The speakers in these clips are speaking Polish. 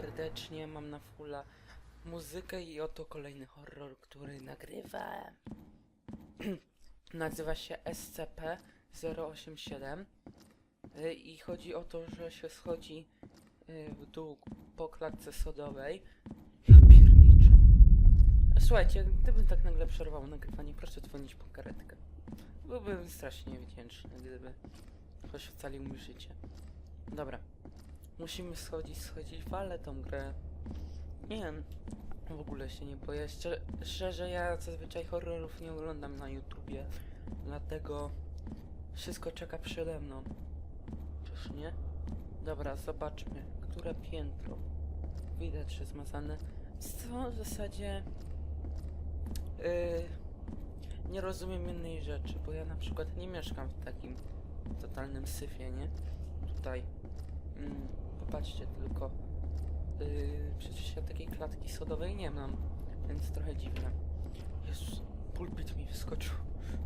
serdecznie, mam na fulla muzykę i oto kolejny horror, który nagrywałem. Nazywa się SCP-087 y, i chodzi o to, że się schodzi y, w dół po klatce sodowej. Ja pierniczę. Słuchajcie, gdybym tak nagle przerwał nagrywanie, proszę dzwonić po karetkę. Byłbym strasznie wdzięczny, gdyby ktoś ocalił mi życie. Dobra. Musimy schodzić, schodzić, walę tą grę. Nie wiem, w ogóle się nie boję. Szczerze, ja zazwyczaj horrorów nie oglądam na YouTubie, dlatego wszystko czeka przede mną. Czyż nie? Dobra, zobaczmy, które piętro. Widać, że zmazane. Co w zasadzie... Yy, nie rozumiem jednej rzeczy, bo ja na przykład nie mieszkam w takim totalnym syfie, nie? Tutaj. Mm, popatrzcie tylko. Yy, przecież ja takiej klatki sodowej nie mam, więc trochę dziwne. Jezus, pulpit mi wyskoczył.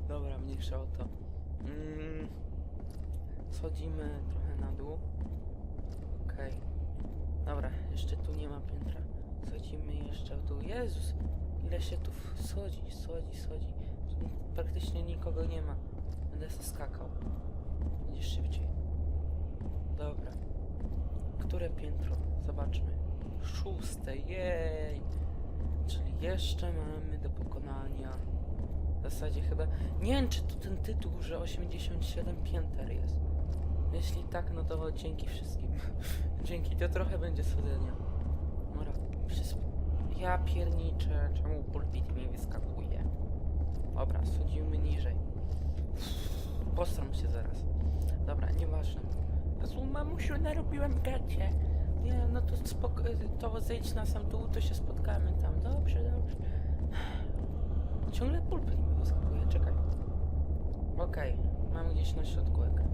Dobra, mniejsza o to. Mm, schodzimy trochę na dół. Okej. Dobra, jeszcze tu nie ma piętra. Schodzimy jeszcze w dół. Jezus, ile się tu schodzi, schodzi, schodzi. Praktycznie nikogo nie ma. Będę skakał. Będzie szybciej. Dobra. Które piętro? Zobaczmy. Szóste, jej! Czyli jeszcze mamy do pokonania. W zasadzie chyba... Nie wiem, czy to ten tytuł, że 87 pięter jest. Jeśli tak, no to dzięki wszystkim. dzięki, to trochę będzie schodzenia. Dobra, przys... Ja pierniczę, czemu pulpit mi wyskakuje? Dobra, schodzimy niżej. Postram się zaraz. Dobra, nieważne. Jezu, mamusiu, narobiłem gacie. Nie, no to spoko... to zejdź na sam dół, to się spotkamy tam. Dobrze, dobrze. Ciągle pulpit mi wyskakuje, czekaj. Okej, mam gdzieś na środku ekran.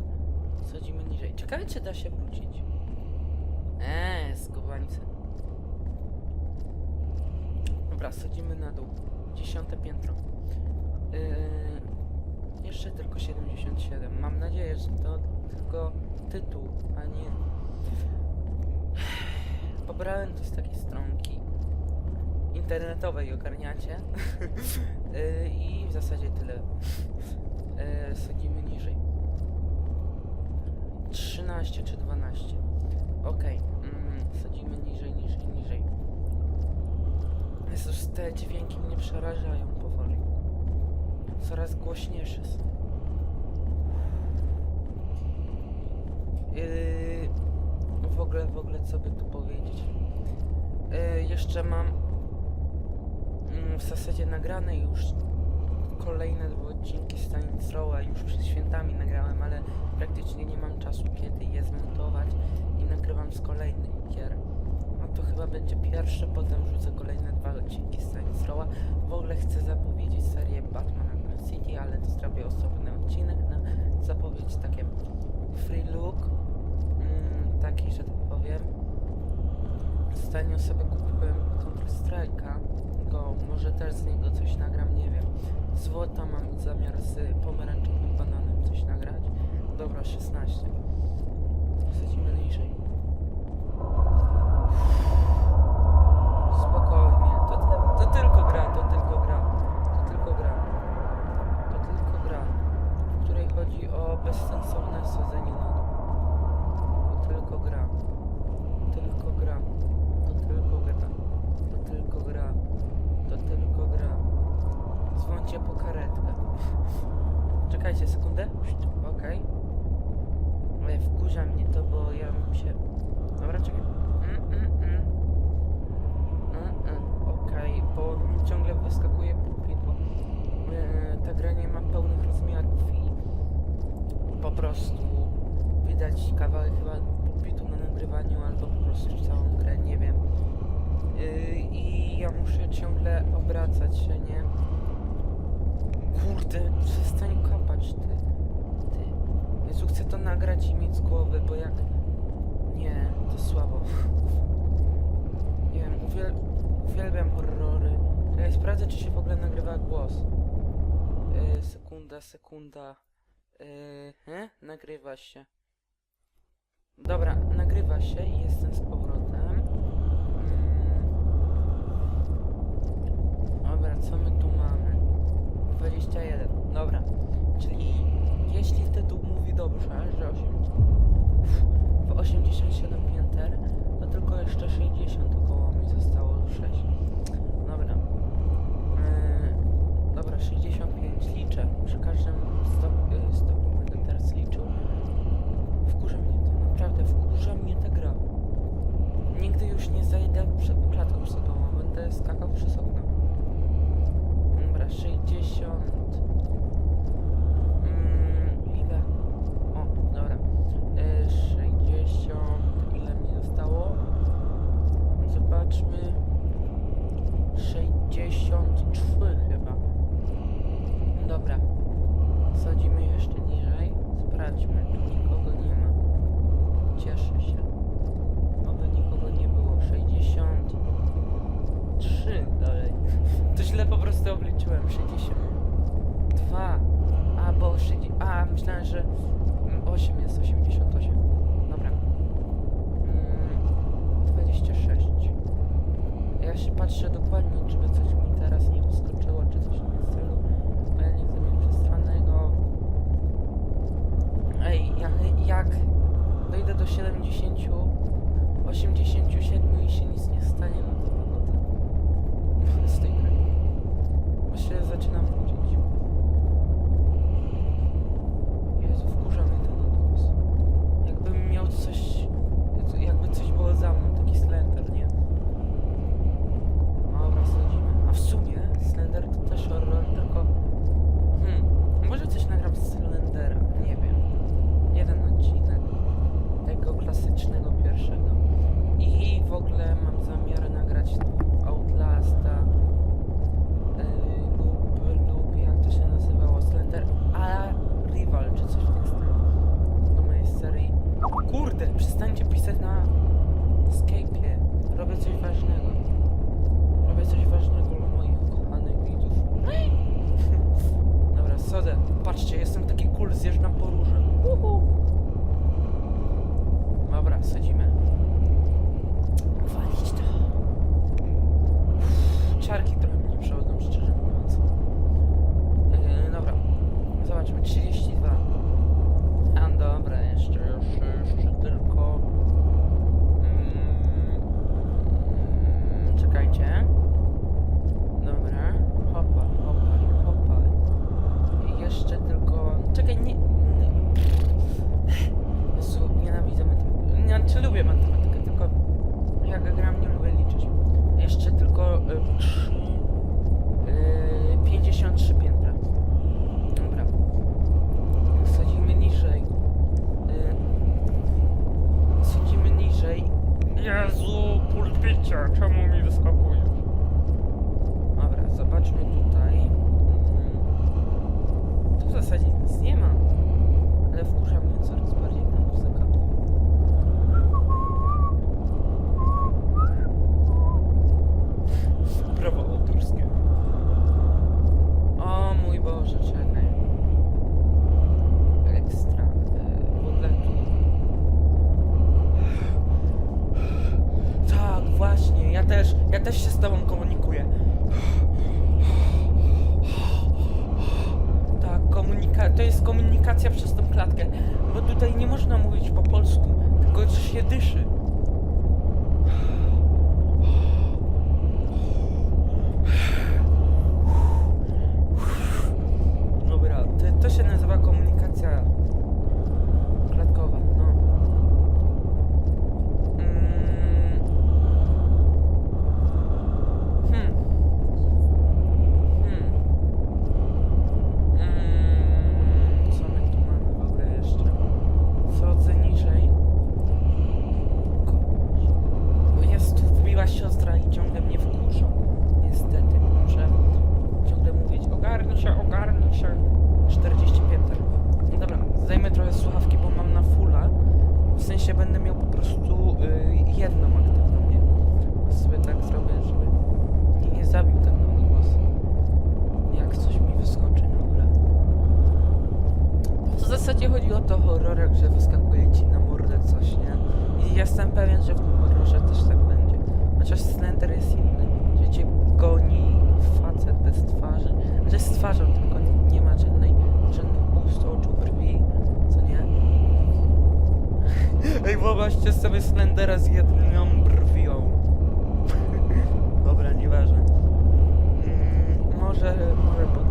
Schodzimy niżej. Ciekawe, czy da się wrócić. Eee, skubańcy. Dobra, schodzimy na dół. Dziesiąte piętro. Yy, jeszcze tylko 77. Mam nadzieję, że to tylko tytuł, a nie... Pobrałem to z takiej stronki internetowej, ogarniacie? yy, I w zasadzie tyle. Yy, schodzimy niżej. 13 czy 12. Okej, mm, schodzimy niżej, niżej, niżej. Jezus, te dźwięki mnie przerażają powoli. Coraz głośniejsze są. Yy, w ogóle, w ogóle, co by tu powiedzieć? Yy, jeszcze mam mm, w zasadzie nagrane już kolejne dwa odcinki Saints Row'a już przed świętami nagrałem, ale praktycznie nie mam czasu kiedy je zmontować i nagrywam z kolejnych gier. No to chyba będzie pierwsze, potem wrzucę kolejne dwa odcinki Saints Row'a. W ogóle chcę zapowiedzieć serię Batman City, ale to zrobię osobny odcinek na zapowiedź takie free look, taki, że tak powiem. Ostatnio sobie kupiłem Counter Strike'a, go może też z niego coś nagram, nie wiem. Złota mam zamiar z pomarańczowym bananem coś nagrać. Dobra, 16. Schodzimy niżej. Spokojnie, to, to, to tylko gra, to tylko gra, to tylko gra, to tylko gra, w której chodzi o bezsensowne schodzenie na dół. To tylko gra, tylko gra, to tylko gra, to tylko gra, to tylko gra. Dzwońcie po karetkę. Czekajcie sekundę. Okej. Okay. Wkurza mnie to, bo ja bym się... Dobra, czekaj. Mm, mm, mm. Mm, mm. Okej, bo mi ciągle wyskakuje pulpit, bo e, ta gra nie ma pełnych rozmiarów i po prostu widać kawałek chyba pulpitu na nagrywaniu albo po prostu całą grę, nie wiem. Yy, I ja muszę ciągle obracać się, nie? Kurde, przestań kapać, ty. Ty. Jezu, chcę to nagrać i mieć z głowy, bo jak... Nie, to słabo. Nie wiem, uwiel... uwielbiam horrory. Ja sprawdzę, czy się w ogóle nagrywa głos. Yy, sekunda, sekunda. Yy? Nagrywa się. Dobra, nagrywa się i jestem z powrotem. co my tu mamy? 21. Dobra. Czyli jeśli tytuł mówi dobrze, że 8, w 87 pięter, to tylko jeszcze 60 około mi zostało 6. Dobra. Yy, dobra, 65 liczę. Przy każdym stop, yy, stopniu będę teraz liczył. Wkurza mnie to, naprawdę wkurza mnie ta gra. 70, 87 i się nic nie stanie, no to, no to, no to z tej gry. Właśnie zaczynam Jezu, pulpicie, czemu mi wyskakuje? Dobra, zobaczmy tutaj. Mm. Tu w zasadzie nic nie ma, ale wkurza mnie coraz bardziej ta muzyka. Prawo autorskie. O mój Boże, czekaj. twarzą, tylko nie ma żadnej, żadnych ust, oczu, brwi, co nie? Ej, wyobraźcie sobie Slendera z jedną brwią. Dobra, nieważne. Mm, może, może pod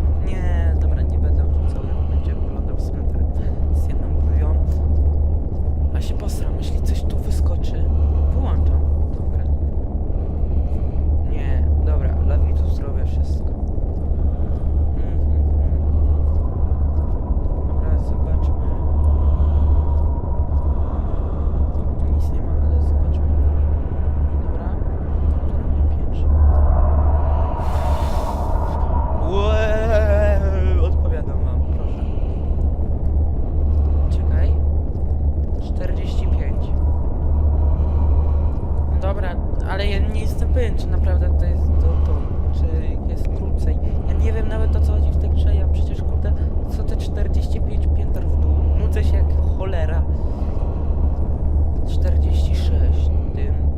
Dobra, ale ja nie jestem pewien, czy naprawdę to jest to, to czy jest krócej. Ja nie wiem nawet o co chodzi w tej grze, ja przecież kurde, co te 45 pięter w dół, nudzę się jak cholera. 46, tym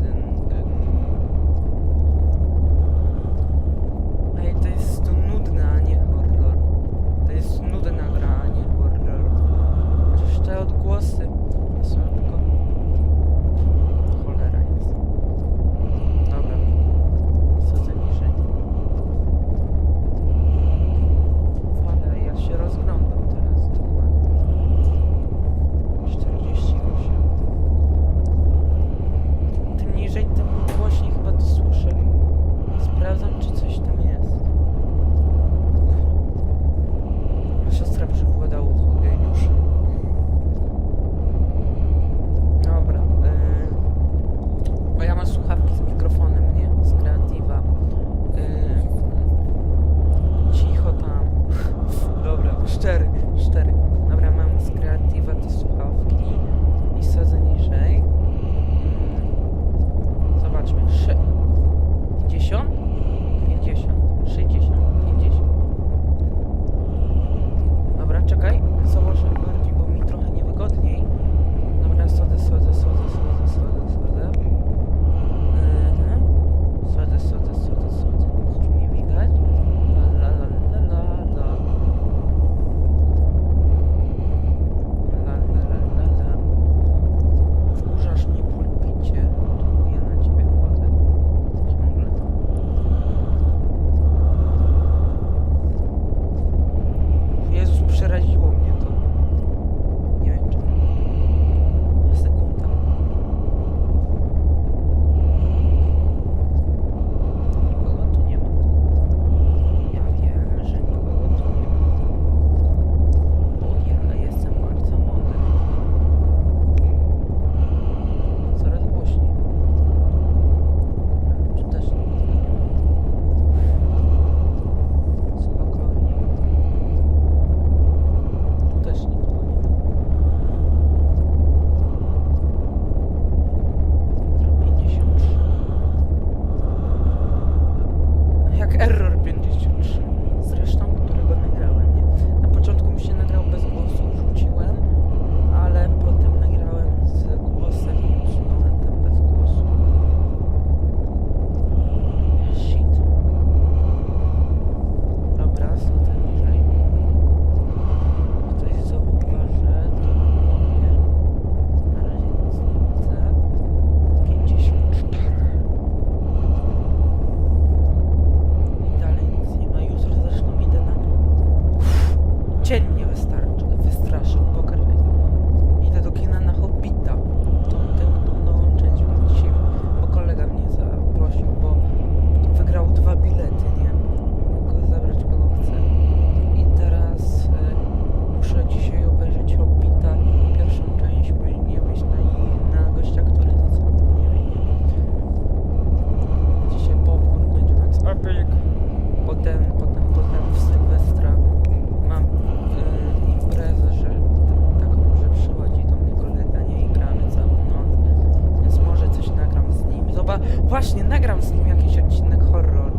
Właśnie, nagram z nim jakiś odcinek horroru.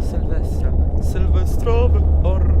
Sylwestra. Sylwestrowy horror.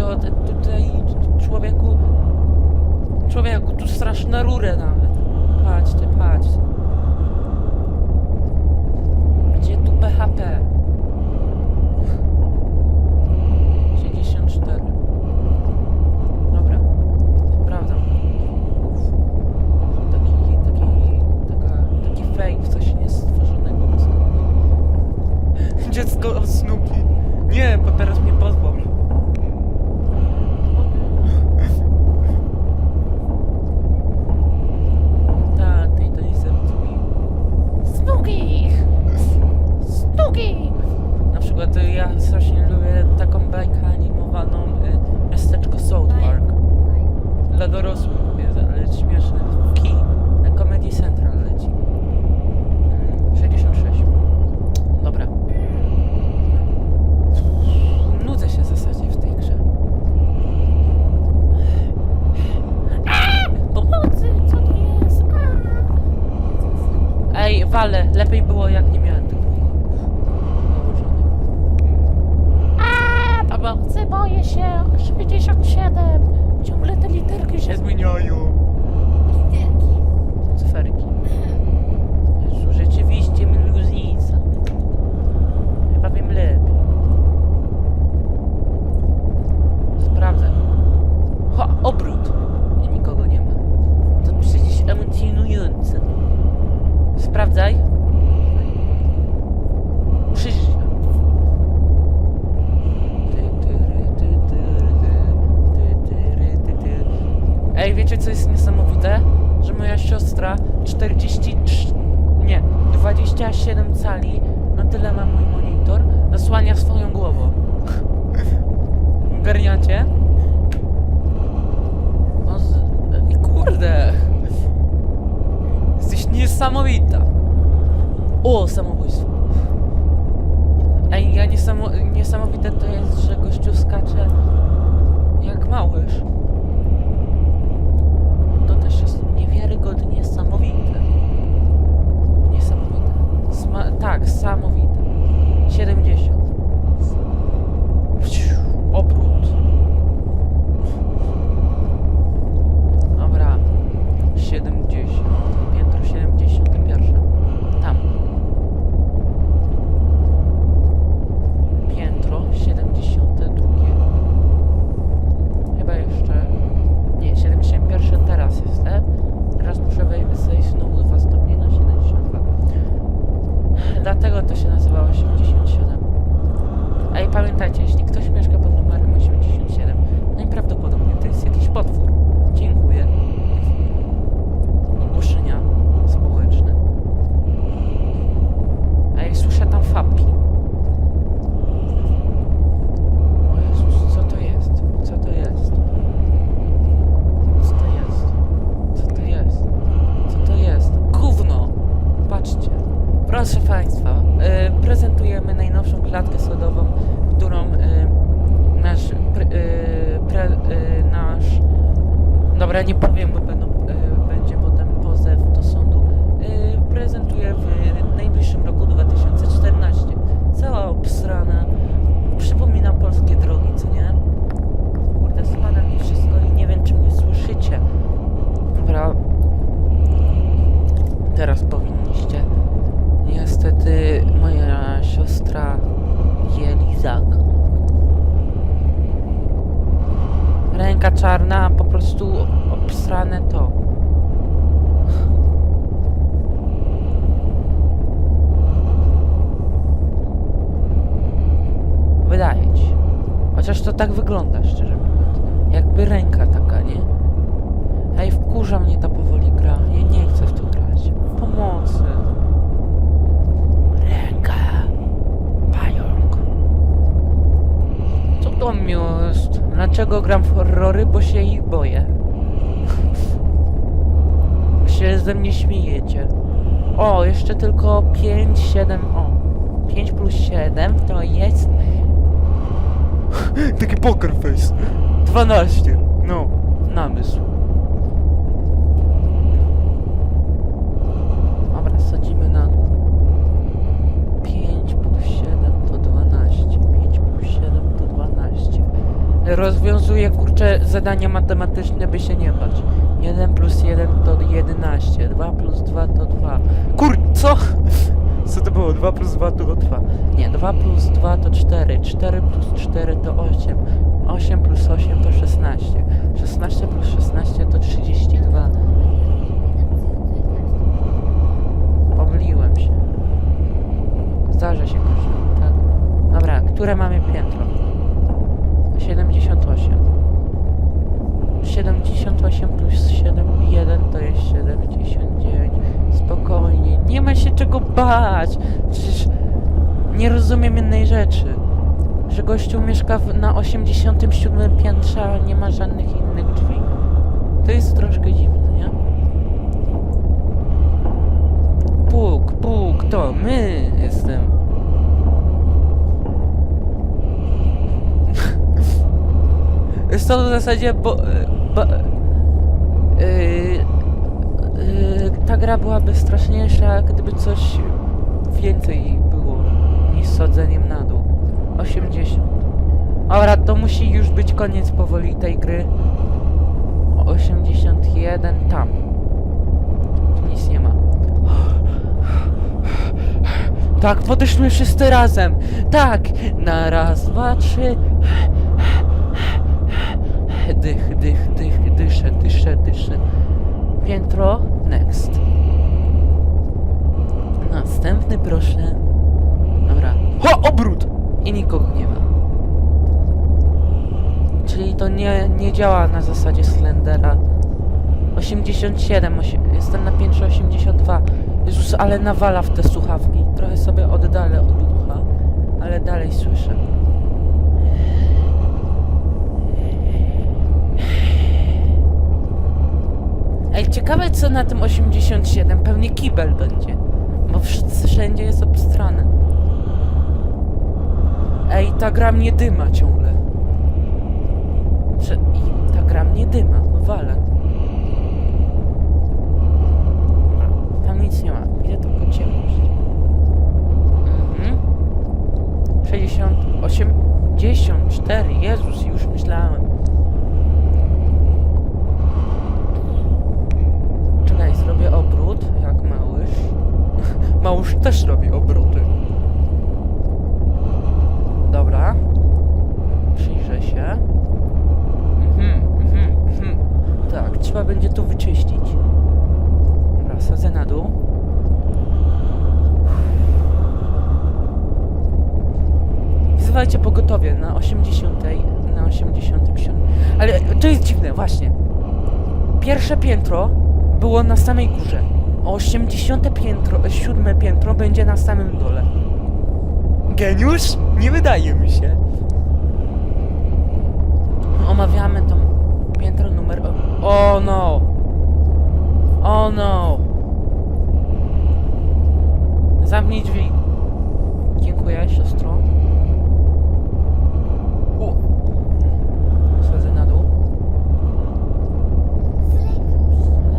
to tutaj człowieku, człowieku, tu straszne rurę nawet. Patrzcie, patrzcie. Gdzie tu PHP? lepiej było jak nie miałem. lustra, 43, nie, 27 cali, na tyle ma mój monitor, zasłania swoją głową. Ogarniacie? No z... I kurde! Jesteś niesamowita! O, samobójstwo! Ej, ja niesamo... niesamowite to jest, że gościu skacze jak małyż. tak, samowite. 70. Obrót. Śmiejecie. O, jeszcze tylko 5, 7, o. 5 plus 7 to jest... Taki poker face. 12. No, namysł. Dobra, sadzimy na dół. 5 plus 7 to 12. 5 plus 7 to 12. Rozwiązuję kurczę zadania matematyczne, by się nie bać. 1 plus 1 to 11. 2 plus 2 to 2. Kur... co? Co to było? 2 plus 2 to 2. Nie, 2 plus 2 to 4. 4 plus 4 to 8. 8 plus 8 to 16. 16 plus 16 to 32. Pomyliłem się. Zdarza się każdemu, tak? Dobra, które mamy piętro? 78. 78 49, spokojnie, nie ma się czego bać, przecież nie rozumiem innej rzeczy, że gościu mieszka w, na 87 piętrze, a nie ma żadnych innych drzwi. To jest troszkę dziwne, nie? Puk, puk, to my jestem. jest to w zasadzie bo... E, bo yy, e, ta gra byłaby straszniejsza, gdyby coś więcej było niż sodzeniem na dół. 80. Dobra, to musi już być koniec powoli tej gry. 81 tam. Tu nic nie ma. Tak, podeszmy wszyscy razem. Tak, na raz, dwa, trzy. Dych, dych, dych, dyszę, dyszę, dyszę. Piętro, next. Następny, proszę. Dobra. Ho, obrót! I nikogo nie ma. Czyli to nie, nie działa na zasadzie Slendera. 87, osie- jestem na piętrze 82. Jezus, ale nawala w te słuchawki. Trochę sobie oddalę od ucha, ale dalej słyszę. Ej, ciekawe co na tym 87. Pewnie kibel będzie. Bo wsz- wszędzie jest obstrane. Ej, ta gra mnie dyma ciągle. Że, I ta gra mnie dyma, wale. Tam nic nie ma, widzę tylko ciemność. Mhm. 60, 84, Jezus, już myślałem. Czekaj, zrobię obrót, jak małyż. Małyż też robi obroty. Dobra. Przyjrzę się. Mhm, mhm, mhm. Tak, trzeba będzie tu wyczyścić. Dobra, sadzę na dół. Wzywajcie pogotowie na 80, na 87. Ale to jest dziwne, właśnie. Pierwsze piętro było na samej górze. A 80 piętro, e, siódme piętro będzie na samym dole. Nie wydaje mi się. Omawiamy to piętro numer... O oh no! O oh no! Zamknij drzwi. Dziękuję, siostro. U. Schodzę na dół.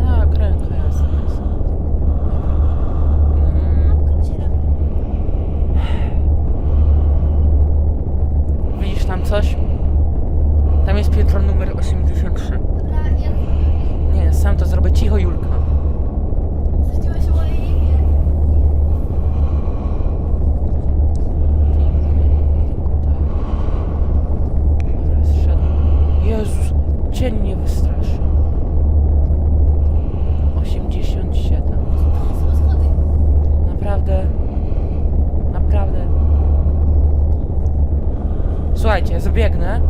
Tak, ręka, jasne, jasne. Mm, widzisz tam coś? Tam jest piętro numer 83. Dobra, ja zrobię. Nie, sam to zrobię. Cicho, Julka. Zwróciła się moje imię. Dobra, zszedł. Jezus, cień mnie wystraszy. 87. To są schody. Naprawdę. Naprawdę. Słuchajcie, zabiegnę.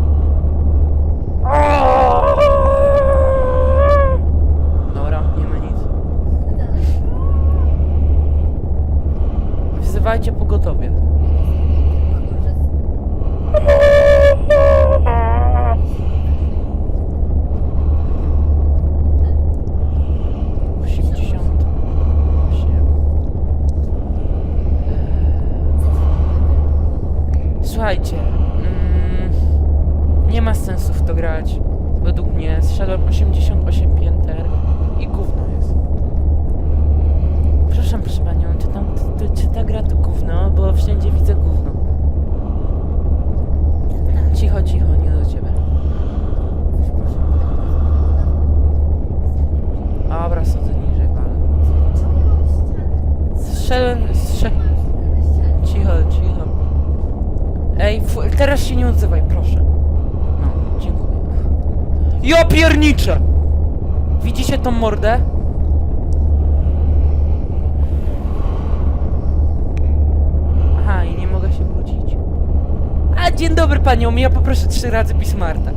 Dobra, nie ma nic. Wzywajcie pogotowie. Osiemdziesiąt osiem. Słuchajcie, mm, nie ma sensu w to grać. Według mnie zszedłem 88 pięter i gówno jest. Przepraszam, proszę panią, czy, tam, czy, czy ta gra to gówno? Bo wszędzie widzę gówno. Cicho, cicho, nie do ciebie. Dobra, sadzę niżej, ale... Zszedłem... Cicho, cicho. Ej, teraz się nie odzywaj, proszę. No, dziękuję. Ja pierniczę! Widzicie tą mordę? Aha, i nie mogę się wrócić. A, dzień dobry panią, ja poproszę trzy razy Bismarta.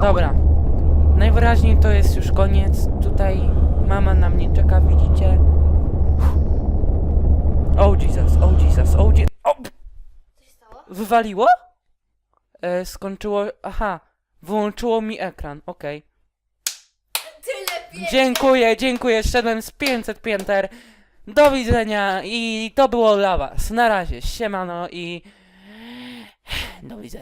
Dobra. Najwyraźniej to jest już koniec. Tutaj mama na mnie czeka, widzicie? Oh Jesus, oh Jesus, oh Je o, Co się stało? Wywaliło? E, skończyło... Aha. Wyłączyło mi ekran, okej. Tyle pieniędzy! Dziękuję, dziękuję. Szedłem z 500 pięter. Do widzenia i to było dla was. Na razie, siemano i... Do widzenia.